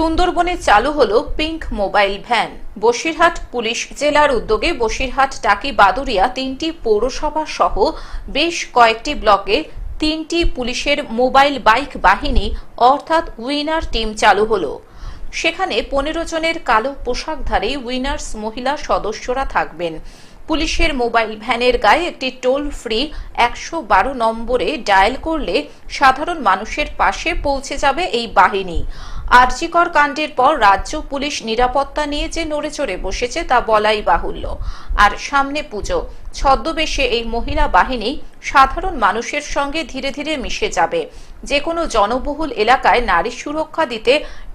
সুন্দরবনে চালু হলো pink mobile van. Basirhat police জেলার উদ্যোগে বসিরহাট, টাকি বাদুরিয়া তিনটি পৌরসভা সহ বেশ কয়েকটি ব্লকে তিনটি পুলিশের মোবাইল বাইক বাহিনী অর্থাৎ উইনার টিম চালু হলো। সেখানে পনেরো জনের কালো পোশাকধারী উইনার্স মহিলা সদস্যরা থাকবেন। পুলিশের মোবাইল ভ্যানের গায়ে একটি টোল ফ্রি একশো বারো নম্বরে ডায়াল করলে সাধারণ মানুষের পাশে পৌঁছে যাবে এই বাহিনী। আরজিকর কাণ্ডের পর রাজ্য পুলিশ নিরাপত্তা নিয়ে যে নড়ে চড়ে বসেছে তা বলাই বাহুল্য। আর সামনে পুজো। ছদ্মবেশে এই মহিলা বাহিনী সাধারণ মানুষের সঙ্গে ধীরে ধীরে মিশে যাবে। যে কোনো জনবহুল এলাকায় নারী সুরক্ষা দিতে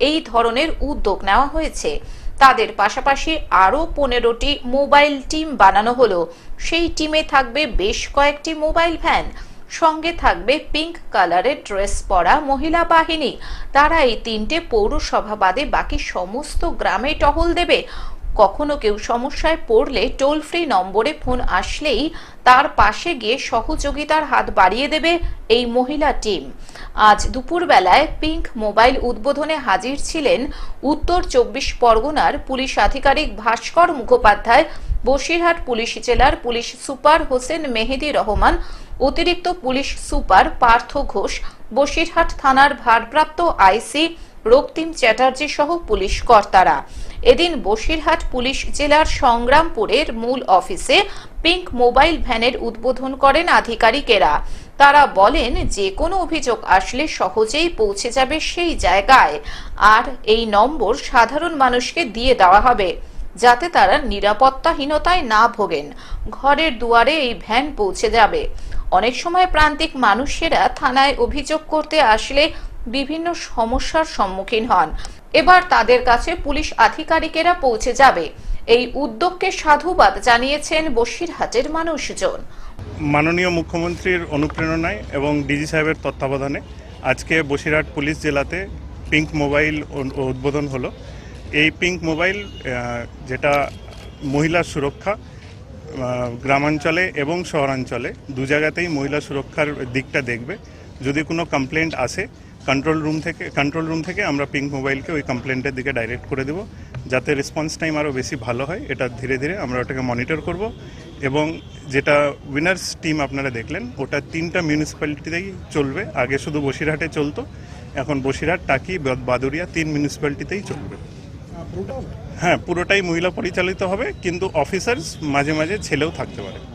এই ধরনের উদ্যোগ নেওয়া হয়েছে। তাদের পাশাপাশি আরও পনেরোটি মোবাইল টিম বানানো হলো। সেই টিমে থাকবে বেশ কয়েকটি মোবাইল ভ্যান। সঙ্গে থাকবে পিঙ্ক কালারের ড্রেস পরা মহিলা বাহিনী। তারা এই তিনটে পৌরসভা বাদে বাকি সমস্ত গ্রামে টহল দেবে। কখনো কেউ সমস্যায় পড়লে টোল ফ্রি নম্বরে ফোন আসলেই তার পাশে গিয়ে সহযোগিতার হাত বাড়িয়ে দেবে এই মহিলা টিম আজ দুপুরবেলায় পিঙ্ক মোবাইল উদ্বোধনে হাজির ছিলেন উত্তর চব্বিশ পরগনার পুলিশ আধিকারিক ভাস্কর মুখোপাধ্যায়, বসিরহাট পুলিশ জেলার পুলিশ সুপার হোসেন মেহেদি রহমান, অতিরিক্ত পুলিশ সুপার পার্থ ঘোষ, বসিরহাট থানার ভারপ্রাপ্ত আইসি রক্তিম চ্যাটার্জি সহ পুলিশ কর্তারা। এদিন বসিরহাট পুলিশ জেলার সংগ্রামপুরের মূল অফিসে পিঙ্ক মোবাইল ভ্যানের উদ্বোধন করেন আধিকারিকেরা। তারা বলেন যে কোনো অভিযোগ আসলে সহজেই পৌঁছে যাবে সেই জায়গায়। আর এই নম্বর সাধারণ মানুষকে দিয়ে দেওয়া হবে, যাতে তারা নিরাপত্তাহীনতায় না ভোগেন। ঘরের দুয়ারে এই ভ্যান পৌঁছে যাবে। অনেক সময় প্রান্তিক মানুষেরা থানায় অভিযোগ করতে আসলে বিভিন্ন সমস্যার সম্মুখীন হন। এবার তাদের কাছে পুলিশ আধিকারিকেরা পৌঁছে যাবে। এই উদ্যোগকে সাধুবাদ জানিয়েছেন বসিরহাটের মানুষজন। মাননীয় মুখ্যমন্ত্রীর অনুপ্রেরণায় এবং ডিজি সাহেবের তত্ত্বাবধানে আজকে বসিরহাট পুলিশ জেলাতে পিঙ্ক মোবাইল উদ্বোধন হলো। এই পিঙ্ক মোবাইল যেটা মহিলা সুরক্ষা গ্রামাঞ্চলে এবং শহরাঞ্চলে দু জায়গাতেই মহিলা সুরক্ষার দিকটা দেখবে। যদি কোনো কমপ্লেন্ট আসে কন্ট্রোল রুম থেকে কন্ট্রোল রুম থেকে আমরা পিঙ্ক মোবাইলকে ওই কমপ্লেন্টের দিকে ডাইরেক্ট করে দেবো যাতে রেসপন্স টাইম আরও বেশি ভালো হয়। এটা ধীরে ধীরে আমরা ওটাকে মনিটর করব এবং যেটা উইনার্স টিম আপনারা দেখলেন ওটা তিনটা মিউনিসিপ্যালিটিতেই চলবে। আগে শুধু বসিরহাটে চলতো এখন বসিরহাট টাকি বাদ- বাদুরিয়া তিন মিউনিসিপ্যালিটিতেই চলবে। হ্যাঁ পুরোটাই মহিলা পরিচালিত হবে কিন্তু অফিসার্স মাঝে মাঝে ছেলেও থাকতে পারে।